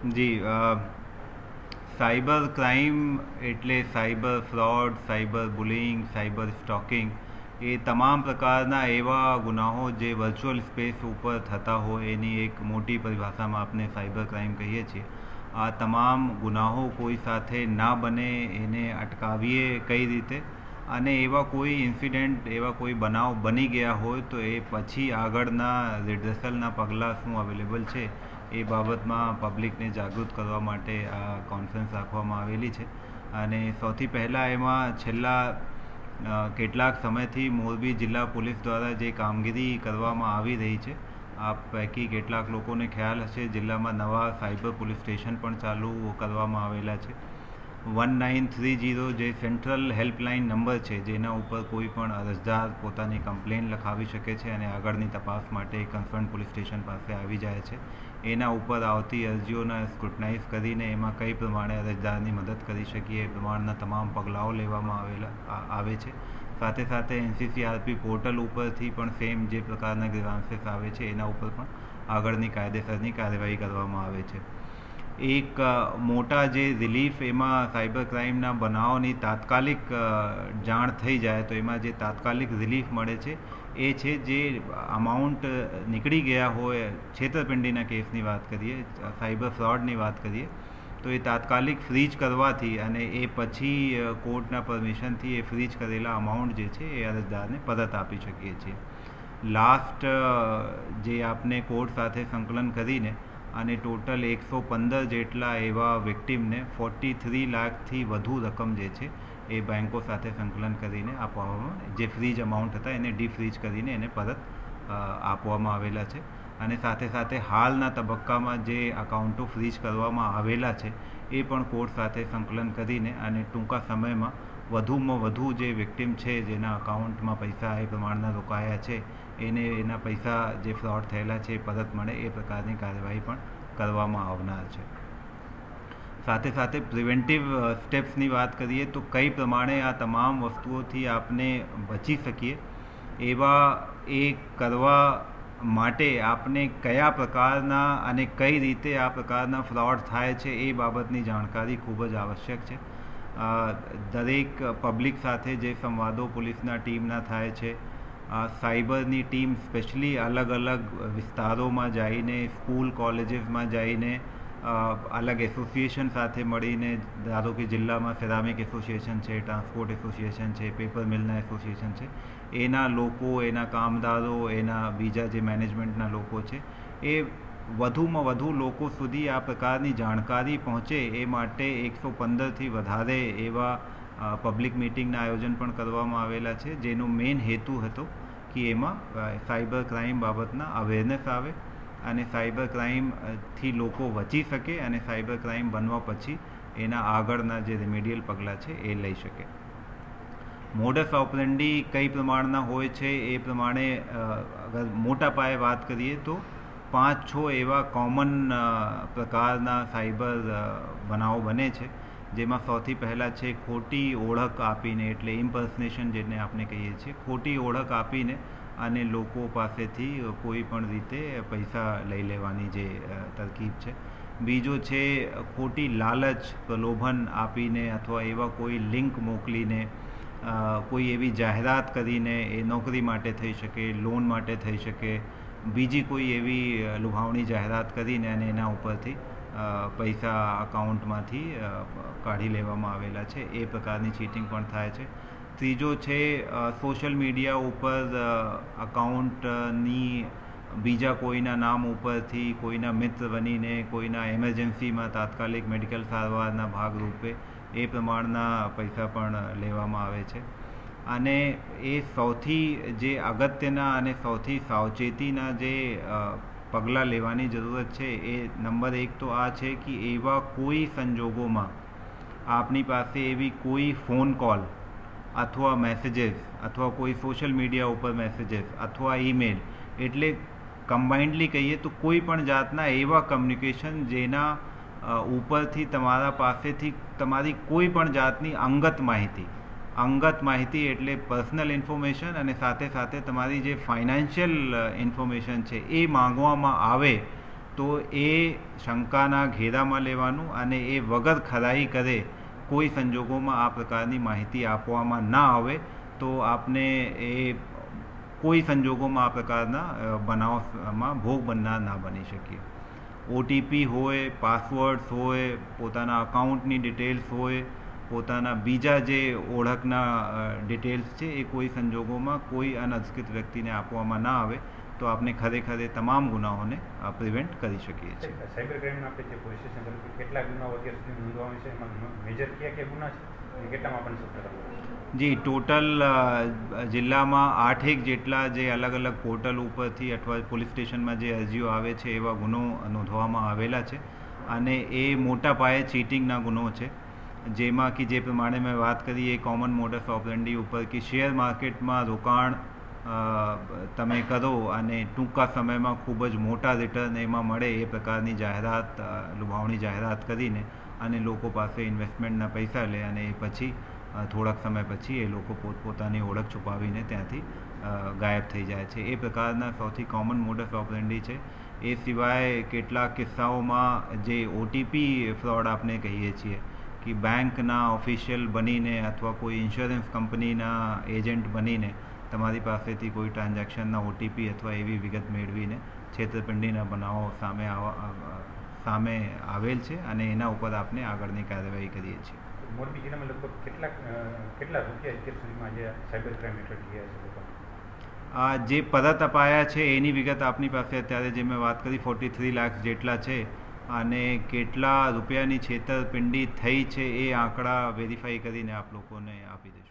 જી cyber crime એટલે cyber fraud, cyber bullying, cyber stalking એ તમામ પ્રકારના એવા ગુનાહો જે વર્ચ્યુઅલ સ્પેસ ઉપર થતા હોય એની એક મોટી પરિભાષામાં આપણે સાયબર ક્રાઇમ કહીએ છીએ. આ તમામ ગુનાહો કોઈ સાથે ના બને, એને અટકાવીએ કઈ રીતે? અને એવા કોઈ ઇન્સિડન્ટ એવા કોઈ બનાવ બની ગયા હોય તો એ પછી આગળના રિડર્સલના પગલાં શું અવેલેબલ છે એ બાબતમાં પબ્લિકને જાગૃત કરવા માટે આ કોન્ફરન્સ રાખવામાં આવેલી છે. અને સૌથી પહેલાં એમાં છેલ્લા કેટલાક સમયથી મોરબી જિલ્લા પોલીસ દ્વારા જે કામગીરી કરવામાં આવી રહી છે આ પૈકી કેટલાક લોકોને ખ્યાલ હશે જિલ્લામાં નવા સાયબર પોલીસ સ્ટેશન પણ ચાલુ કરવામાં આવેલા છે. વન નાઇન થ્રી જીરો જે સેન્ટ્રલ હેલ્પલાઇન નંબર છે, જેના ઉપર કોઈ પણ અરજદાર પોતાની કમ્પ્લેન લખાવી શકે છે અને આગળની તપાસ માટે કન્સર્ન પોલીસ સ્ટેશન પાસે આવી જાય છે. એના ઉપર આવતી અરજીઓને સ્ક્રુટનાઇઝ કરીને એમાં કઈ પ્રમાણે અરજદારની મદદ કરી શકીએ, એ પ્રમાણના તમામ પગલાઓ લેવામાં આવેલા આવે છે. સાથે સાથે એનસીસીઆરપી પોર્ટલ ઉપરથી પણ સેમ જે પ્રકારના ગ્રીવાન્સીસ આવે છે, એના ઉપર પણ આગળની કાયદેસરની કાર્યવાહી કરવામાં આવે છે. એક મોટા જે રિલીફ એમાં સાયબર ક્રાઇમના બનાવોની તાત્કાલિક જાણ થઈ જાય તો એમાં જે તાત્કાલિક રિલીફ મળે છે, એ છે જે અમાઉન્ટ નીકળી ગયા હોય, છેતરપિંડીના કેસની વાત કરીએ સાયબર ફ્રોડની વાત કરીએ, તો એ તાત્કાલિક ફ્રીજ કરવાથી અને એ પછી કોર્ટના પરમિશનથી એ ફ્રીજ કરેલા અમાઉન્ટ જે છે એ અરજદારને પરત આપી શકીએ છીએ. લાસ્ટ જે આપને કોર્ટ સાથે સંકલન કરીને અને ટોટલ એકસો પંદર જેટલા એવા વિક્ટીમને ફોર્ટી થ્રી લાખથી વધુ રકમ જે છે એ બેન્કો સાથે સંકલન કરીને આપવામાં જે ફ્રીજ અમાઉન્ટ હતા એને ડીફ્રીજ કરીને એને પરત આપવામાં આવેલા છે. અને સાથે સાથે હાલના તબક્કામાં જે અકાઉન્ટો ફ્રીજ કરવામાં આવેલા છે, એ પણ કોર્ટ સાથે સંકલન કરીને અને ટૂંકા સમયમાં વધુમાં વધુ જે વિક્ટીમ છે, જેના અકાઉન્ટમાં પૈસા એ પ્રમાણના રોકાયા છે, એને એના પૈસા જે ફ્રોડ થયેલા છે એ પરત મળે એ પ્રકારની કાર્યવાહી પણ કરવામાં આવનાર છે. સાથે સાથે પ્રિવેન્ટિવ સ્ટેપ્સની વાત કરીએ તો કઈ પ્રમાણે આ તમામ વસ્તુઓથી આપને બચી શકીએ, એવા એ કરવા માટે આપને કયા પ્રકારના અને કઈ રીતે આ પ્રકારના ફ્રોડ થાય છે એ બાબતની જાણકારી ખૂબ જ આવશ્યક છે. દરેક પબ્લિક સાથે જે સંવાદો પોલીસના ટીમના થાય છે સાયબરની ટીમ સ્પેશિયલી અલગ અલગ વિસ્તારોમાં જઈને સ્કૂલ કોલેજીસમાં જઈને અલગ એસોસિએશન સાથે મળીને, ધારો કે જિલ્લામાં સેરામિક એસોસિએશન છે ટ્રાન્સપોર્ટ એસોસિએશન છે પેપર મિલના એસોસિએશન છે, એના લોકો, એના કામદારો, એના બીજા જે મેનેજમેન્ટના લોકો છે, એ વધુમાં વધુ લોકો સુધી આ પ્રકારની જાણકારી પહોંચે એ માટે એકસો પંદરથી વધારે એવા પબ્લિક મિટિંગના આયોજન પણ કરવામાં આવેલા છે, જેનો મેઇન હેતુ હતો કે એમાં સાયબર ક્રાઇમ બાબતના અવેરનેસ આવે અને સાયબર ક્રાઇમથી લોકો બચી શકે અને સાયબર ક્રાઇમ બનવા પછી એના આગળના જે રેમેડિયલ પગલાં છે એ લઈ શકે. મોડસ ઓપરેન્ડી કઈ પ્રમાણના હોય છે એ પ્રમાણે અગર મોટા પાયે વાત કરીએ તો પાંચ છ એવા કોમન પ્રકારના સાયબર બનાવો બને છે, જેમાં સૌથી પહેલાં છે ખોટી ઓળખ આપીને, એટલે ઇમ્પર્સનેશન જેને આપણે કહીએ છીએ, ખોટી ઓળખ આપીને અને લોકો પાસેથી કોઈ પણ રીતે પૈસા લઈ લેવાની જે તરકીબ છે. બીજો છે ખોટી લાલચ, પ્રલોભન આપીને અથવા એવા કોઈ લિંક મોકલીને કોઈ એવી જાહેરાત કરીને એ નોકરી માટે થઈ શકે લોન માટે થઈ શકે બીજી કોઈ એવી લુભાવણી જાહેરાત કરીને અને એના ઉપરથી પૈસા અકાઉન્ટમાંથી કાઢી લેવામાં આવેલા છે. એ પ્રકારની ચીટિંગ પણ થાય છે. ત્રીજો છે સોશિયલ મીડિયા ઉપર અકાઉન્ટની બીજા કોઈના નામ ઉપરથી કોઈના મિત્ર બનીને, કોઈના એમરજન્સીમાં તાત્કાલિક મેડિકલ સારવારના ભાગરૂપે એ પ્રમાણના પૈસા પણ લેવામાં આવે છે. અને એ સૌથી જે અગત્યના અને સૌથી સાવચેતીના જે પગલાં લેવાની જરૂરત છે એ નંબર એક તો આ છે કે એવા કોઈ સંજોગોમાં આપની પાસે એવી કોઈ ફોન કોલ અથવા મેસેજીસ અથવા કોઈ સોશિયલ મીડિયા ઉપર મેસેજીસ અથવા ઈમેલ એટલે કમ્બાઇન્ડલી કહીએ તો કોઈ પણ જાતના એવા કમ્યુનિકેશન જેના ઉપરથી તમારા પાસેથી તમારી કોઈ પણ જાતની અંગત માહિતી અંગત માહિતી એટલે પર્સનલ ઇન્ફોર્મેશન અને સાથે સાથે તમારી જે ફાઇનાન્શિયલ ઇન્ફોર્મેશન છે એ માંગવામાં આવે તો એ શંકાના ઘેરામાં લેવાનું અને એ વગર ખરાઈ કરે કોઈ સંજોગોમાં આ પ્રકારની માહિતી આપવામાં ના આવે તો આપને એ કોઈ સંજોગોમાં આ પ્રકારના બનાવમાં ભોગ બનનાર ના બની શકીએ. ઓટીપી હોય પાસવર્ડ્સ હોય, પોતાના અકાઉન્ટની ડિટેલ્સ હોય પોતાના બીજા જે ઓળખના ડિટેલ્સ છે એ કોઈ સંજોગોમાં કોઈ અનધિકૃત વ્યક્તિને આપવામાં ના આવે તો આપણે ખરેખર એ તમામ ગુનાઓને પ્રિવેન્ટ કરી શકીએ છીએ. સાયબર ક્રાઇમ આપણે જે પોલીસ સ્ટેશન કર્યું કે કેટલા ગુનાઓ અત્યાર સુધી નોંધવામાં છે? એમાં મેજર કયા કયા ગુના છે? કેટલામાં પણ સફળતા જી ટોટલ જિલ્લામાં આઠેક જેટલા જે અલગ અલગ પોર્ટલ ઉપરથી અથવા પોલીસ સ્ટેશનમાં જે અરજીઓ આવે છે એવા ગુનો નોંધવામાં આવેલા છે. અને એ મોટા પાયે ચીટિંગના ગુનો છે. જેમાં કે જે પ્રમાણે મેં વાત કરી એ કોમન મોડસ ઓપરેન્ડી ઉપર કે શેર માર્કેટમાં રોકાણ તમે કરો અને ટૂંકા સમયમાં ખૂબ જ મોટા રિટર્ન એમાં મળે એ પ્રકારની જાહેરાત લુભાવણી જાહેરાત કરીને અને લોકો પાસે ઇન્વેસ્ટમેન્ટના પૈસા લે અને એ પછી થોડાક સમય પછી એ લોકો પોતપોતાની ઓળખ છુપાવીને ત્યાંથી ગાયબ થઈ જાય છે. એ પ્રકારના સૌથી કોમન મોડસ ઓપરેન્ડી છે. એ સિવાય કેટલાક કિસ્સાઓમાં જે ઓટીપી ફ્રોડ આપણે કહીએ છીએ કે બેંકના ઓફિશિયલ બનીને અથવા કોઈ ઇન્સ્યોરન્સ કંપનીના એજન્ટ બનીને તમારી પાસેથી કોઈ ટ્રાન્ઝેક્શનના ઓટીપી અથવા એવી વિગત મેળવીને છેતરપિંડીના બનાવો સામે આવા સામે આવેલ છે અને એના ઉપર આપણે આગળની કાર્યવાહી કરીએ છીએ. મોરબી જિલ્લામાં લગભગ કેટલા કેટલા રૂપિયા અત્યાર સુધીમાં જે સાયબર ક્રાઇમ હેઠળ ગયા છે જે પરત અપાયા છે એની વિગત આપની પાસે અત્યારે જે મેં વાત કરી ફોર્ટી થ્રી લાખ જેટલા છે અને કેટલા રૂપિયાની છેતરપિંડી થઈ છે એ આંકડા વેરીફાઈ કરીને આપ લોકોને આપી દઈશું.